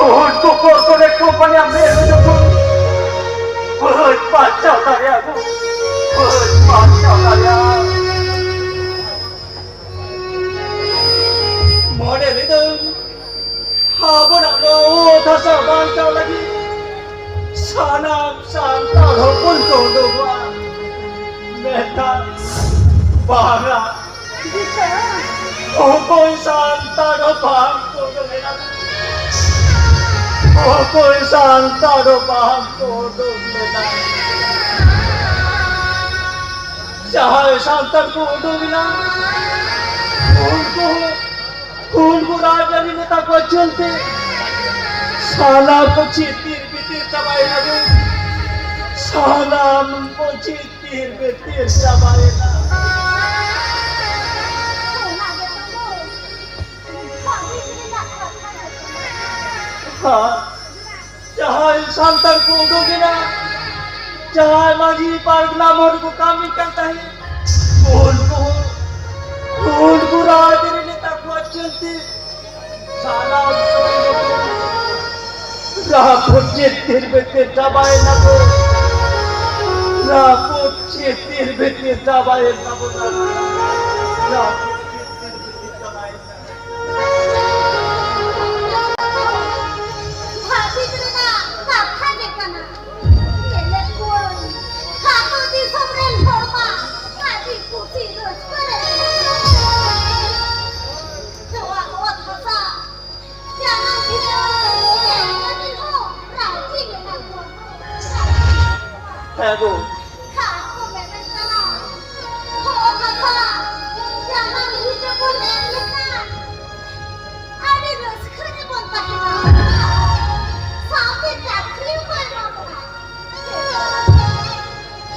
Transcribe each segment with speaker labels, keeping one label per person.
Speaker 1: Oh, kor ko ne company ambe lo jo. Oh, pacha taria ko. Oh, pacha taria. Mode lidu. Habo na lo ta sa ban chao lagi. Sanam santa ho pun ko do ba. Meta বাঘা ও কই শান্তার ভাগ করবে না। ও কই শান্তার ভাগ করবে না। যাহায় শান্তার করবে না কোন রাজারি নেতা কো চলতে সালা কো চিতির বিতির চাবাই না সালাম কো চিতির বিতির চাবাই না। था जहाँ इंसान तक को उड़ोगे ना जहाँ माझी पर गुलाम और को काम नहीं करता है बोल को बोल को राह तेरे ने तक को चलते साला राह पहुँचे तेरे बेटे दबाए ना को राह पहुँचे तेरे बेटे दबाए ना को राह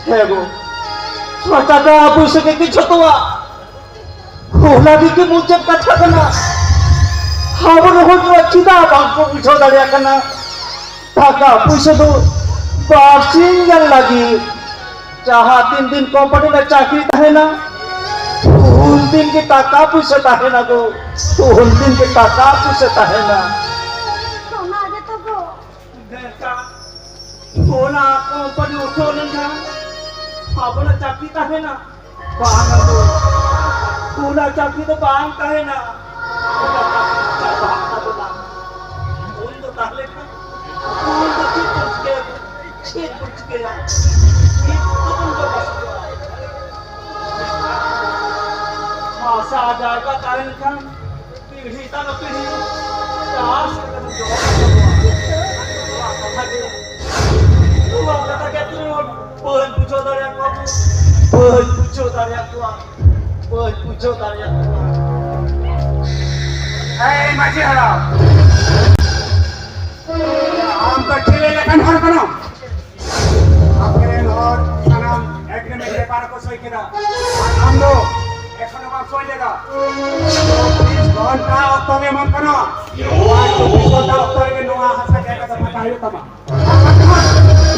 Speaker 1: হ্যাঁ গো। টাকা পয়সা কে কিছু তোমা ওলা দিকে মুজব কথা কেনা হাবর হতো চিদা বাঙ্ক বুঝো দাঁড়িয়ে কেনা টাকা পয়সা তো বার্ষিক লাগি। যাহা তিন দিন কোম্পানিতে চাকরি থাকে না কোন দিন के টাকা পয়সা থাকে না গো। কোন দিন के টাকা পয়সা থাকে না। ওনা কোম্পানি উঠো না। পাবো না চাকরি কাহে না বাঙালো কোনা চাকরি তো বাং কাহে না आशा आ जाएगा कारण खान पीढ़ी तक पीढ़ी ওই পুজো দাঁড়িয়ে
Speaker 2: এই মাঝি হারা আমটা ছেলে লেখান হর কেন আপনার হর সানাম এগ্রিমেন্ট লেখার কসই কিনা আর আমলো এখনও বা চলে গা প্লিজ ঘণ্টা অতনে মন কেন ওয়াই তো ঘণ্টা অতনে নোয়া হাসা কে কথা মাথা আইলো তোমা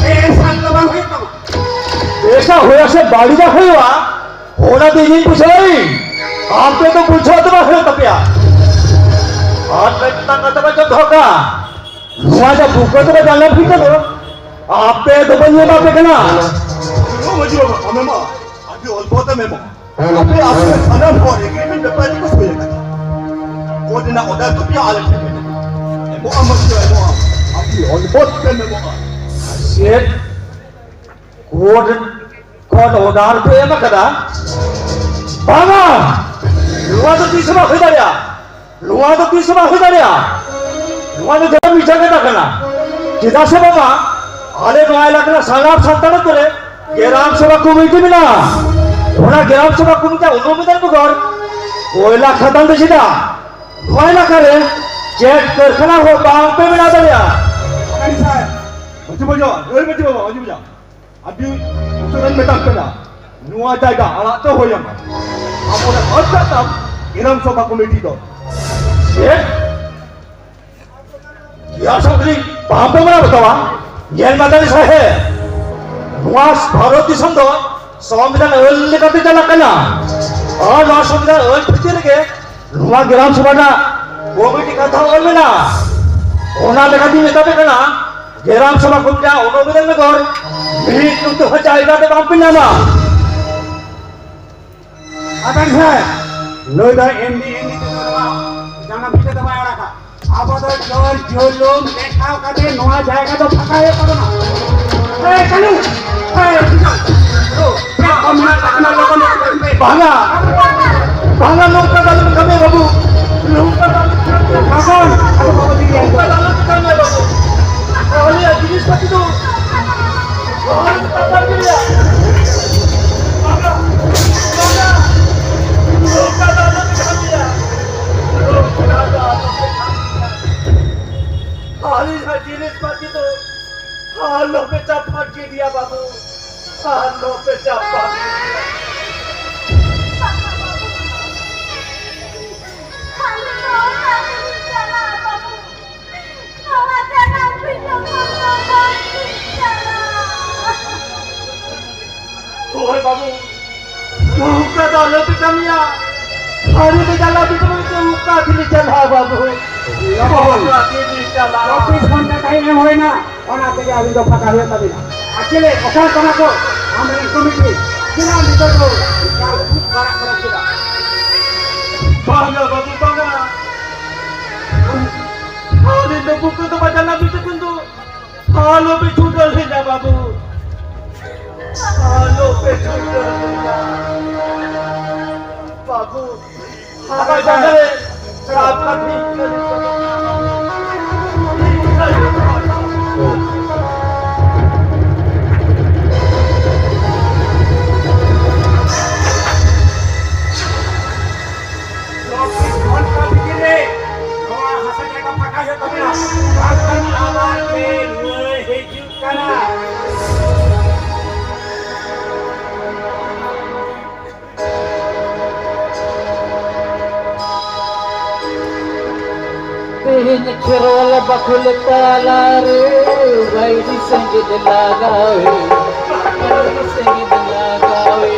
Speaker 2: এ সাল্লা
Speaker 1: হই তোমা এসা হইয়াছে বাড়িটা হইয়া होना तो यही पूछा ही। आपने तो पूछा तो मैं तपया। और मैं इतना कतबा जब धोखा। हुआ जब भूखो तो मैं जाना फिर तो करो। आप पे तो बन ये बात कहना
Speaker 3: नो। मुझे अमेमा अभी और बहुत अमेमा अबे हाँ। आपने खाना खा रहे हैं मैं पहले कुछ हो वो दिन ओदा तो भी हालत है अभी और बहुत 너나를 빼앗아가다 방아 루아도 뒤서마
Speaker 1: 회다리야 루아도 뒤서마 회다리야 루아도 내가 미쳐게 나가나 기다서 봐봐 আরে নয় লাখ না সাড়ে আট সাতান্ন করে গ্রাম সভা কমিটি না। ওরা গ্রাম সভা কমিটি অনুমোদন কর ওই লাখ সাতান্ন সেটা নয় লাখ আরে যে কারখানা হোক বা
Speaker 3: পেমে না দাঁড়িয়া। বুঝি বুঝো বুঝি বুঝো আপনি 뚝뚝한 메달 빼라 누아자가 알아서 호영아 아무나 어쩌다 이런 소바 코미디도
Speaker 1: 예? 여성들이 마음먹을 하고다와 옛마다니 사해 누아 바로 뒤선도 সংবিধান অল্লিকাতে চালা কেনা আর সংবিধান অল পিছিয়ে রেখে রুমা গ্রাম সভাটা কমিটি কথা বলবে না ওনা লেখা দিয়ে মেটাবে কেনা কোনটা অনুমোদন কর মৃত্যু হচ্ছে জায়গাতে পাবি না না
Speaker 2: আদান স্যার নই দা এমডি এমডি জানা ভিটে দেবা রাখা আপাতত জল জলুম দেখাও কাটে নোয়া জায়গা তো ফাঁকা হয়ে পড়ো না এই কালু এই
Speaker 1: ভাঙা ভাঙা নৌকা দালন খাবে বাবু
Speaker 2: বাবু
Speaker 1: তাহলে জিনিসপাতি তো চালা বাবু নৌকা দিলি চালা
Speaker 2: চব্বিশ ঘণ্টা টাইমে হয় না ওনা থেকে আমি তো ফাঁকা হয়ে পাবি না আসলে কথা শোনাবো আমরা কমিটি ছিলাম বিতর্ক খুব খারাপ খারাপ
Speaker 1: বাংলা বাবু বাংলা আরে তো বুকে তো বাজালা পিতা কিন্তু ভালো পে ছুটল যা বাবু ভালো পে ছুটল যা বাবু আমার বাজারে আপনার
Speaker 4: पेन खेरवल बखुल ताला रे वैरी संगीत लगावे वैरी संगीत लगावे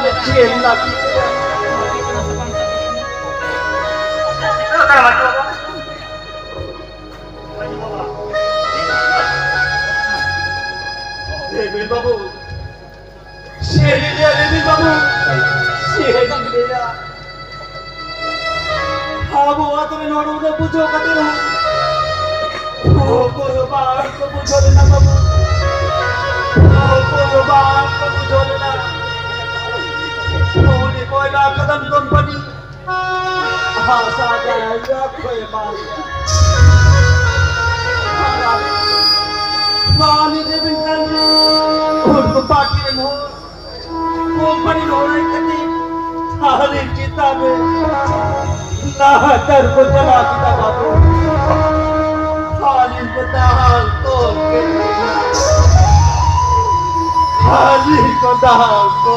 Speaker 1: ஞான எல்லாம் বাবু সে বাবু সে ಹಾಗೂ ಆತನ ನೋಡುವುದೇ ಪೂಜೋ ಕಥೆನು ಹೋಗೋದು ಬಾಳ್ಕ ಪೂಜೋದಿನ ಬಾಬು ಹೋಗೋದು ಬಾಳ್ಕ
Speaker 5: ಪೂಜೋದಿನ সোনে কয়লা কদম কোম্পানি ভাষা দেয় লক্ষয় মাস স্বামী দেবেন উর্দু পাখির মোহ কোম্পানি ধরে
Speaker 1: কাটি তাহলে কিতাবে না করব জমা কিতাব হালির কথা হাল তো হালির কথা হাল তো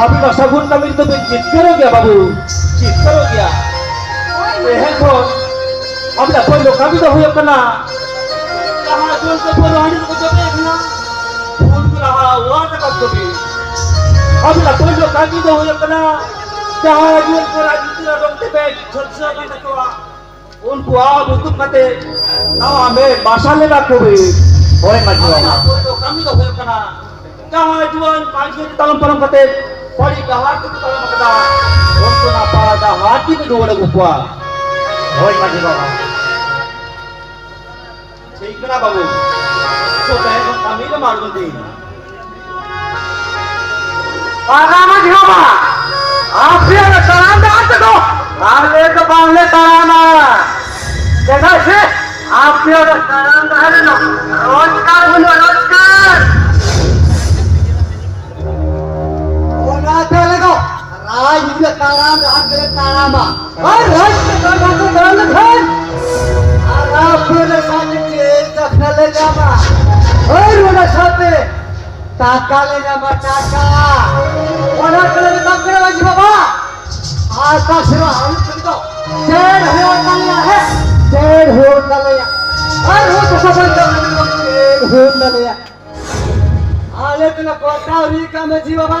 Speaker 1: আমি রসাগুন নামের তো জিত করো গিয়া বাবু জিত করো গিয়া এখন আমি না পয়লো কাবি তো হইও কেনা কাহা জোর তো পয়লো হানি তো জবে না ফোন করা হা ওয়াটা কব কবি আমি না পয়লো কাবি তো হইও কেনা কাহা জোর করা জিতরা রংতে বে ছলসা কাটা তো उनको आप हुकुम करते ना हमें मसाले ना कोई
Speaker 5: ওই মাঝি
Speaker 1: Apa
Speaker 5: বাবা
Speaker 1: nak tu kami dah boleh kena. Jangan jual pagi kata. Untuk apa dah hati ke dua lagu kuat.
Speaker 5: ওই মাঝি বাবা
Speaker 1: kena babu. So saya kami dah malu nanti. Para mati apa? Apa yang salam dah ada tu? Ahli ke bangle tarana. Jaga sih. Apa yang salam
Speaker 6: राज मुझे ताराम रात मेरे तारामा और राज के ताराम को बंद कर और आप मेरे साथ जेल रखने ले जामा और मेरे साथ टाका ले जामा टाका होना चलेगा काम करे बाजी बाबा आज का सेवा हम तुमको जेल हो डालिया है जेल हो डालिया और वो तो सब जेल हो डालिया आले तुला कोटावरी का मजी बाबा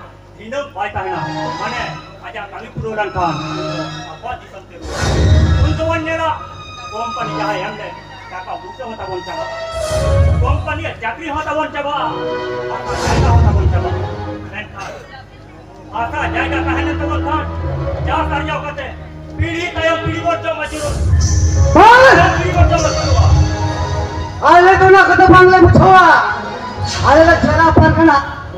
Speaker 5: minum baik tahana. Mana? Ajar kami purulan kan. Apa di sana? Untuk wanita, company jahat yang deh. Kakak buta mata bonca.
Speaker 6: Company cakri mata bonca ba. Apa jaga mata bonca ba? Rental. Asa jaga tahana teman kan. Jauh karya kata. Pidi tayo pidi bonca macam. Bang. Pidi bonca macam. আলে তো না কত বাংলা
Speaker 5: বুঝোয়া আলে ছাড়া পারবে না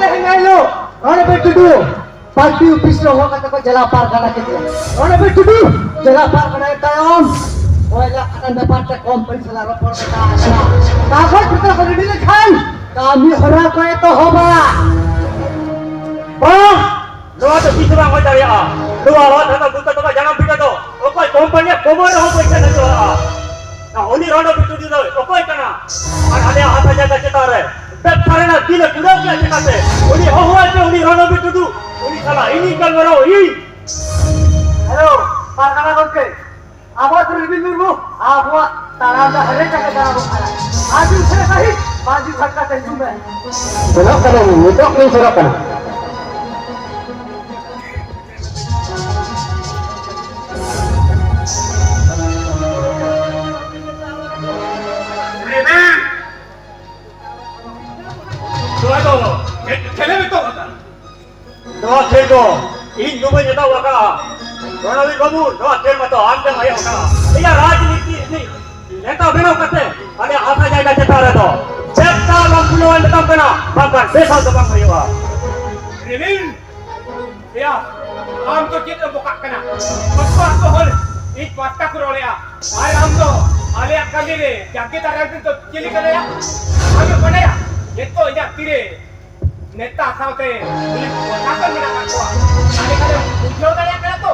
Speaker 5: রে
Speaker 6: তক জেলা পারগানা কে দিলা অনে বেটুডু জেলা পারগানা তায়ম ওইলা খান ব্যাপারটা কম পয়সা রপর কথা আসা কাগজ পত্র করে দিলে খান কামি হরা কয়ে তো হবা
Speaker 5: Bang, lu ada bisa bang macam ya? Lu awak tak tahu tak tahu jangan pindah tu. Okey, company komor ho koi kana tu. Nah, oni rondo bitu di tu. Okey kana. Ar ada hata jaga ceta re. Ke ceta se. Oni ho ho aja oni rondo bitu tu. Oni salah ini kan mero ini.
Speaker 6: Hello Pargana করতে আবার তুমি reveal করব আবহাওয়া তারা আমরা হরে টাকা জানাব খারা আজ উঠে কাহি বাজি ঘটকা তেল তুমি
Speaker 1: kanan, untuk ni serap kanan.
Speaker 5: itu. Hindu pun dia tahu kakak. Orang ni kabur, doa cer mata, anda ayah kakak. Ia rajiniti ni.
Speaker 7: Neta bino kata, ada apa jaga cerita itu.
Speaker 8: Cerita lampuluan datang kena, bahkan besar datang kaya. Revin, ya, am tu kita buka kena. Masuk tu hal, ini pasta kurang ya. Ayam tu, alia kami ni, jadi tarik tu cilik kena ya. Kami mana ya? Itu ini tiri. নেতা আসামতে কথা করবি না কাকুয়া আর এখানে উঠলেও দাঁড়িয়ে গেল তো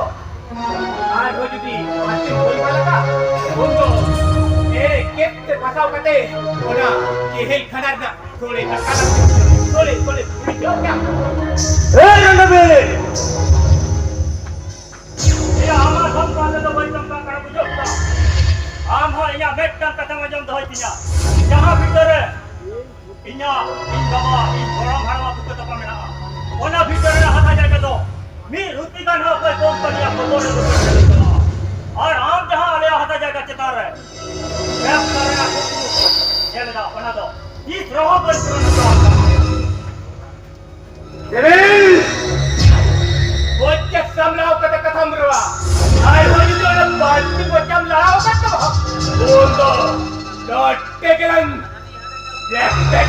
Speaker 8: আর ওই যদি আজকে বই ফেলাটা বলতো এ কেপতে ফাঁসাও কাটে ওরা কে হেই খানার না
Speaker 7: তোরে কাকাটা
Speaker 5: তোরে তোরে তুমি কেউ কেন এ রণবে আমার সন্তানের তো বৈতম কাকাটা বুঝো আমার ইয়া বেটটা কথা মজন্দ হইছিনা যাহা ভিতরে ইয়া ইন বাবা ইন বড় ketua mina ona bhitar na hata jaake to mi ruti ka na koi kom pani apko bole to और आप जहाँ आले हता जाएगा चितार है क्या कर रहा है ये लगा बना दो। इस रोह पर शुरू करो देवी
Speaker 7: बोच्चे
Speaker 8: समलाओ कत कथम रवा आय हो जो न बात की बोच्चे लाओ कत बोल दो। डॉट के गन लेफ़्ट बैक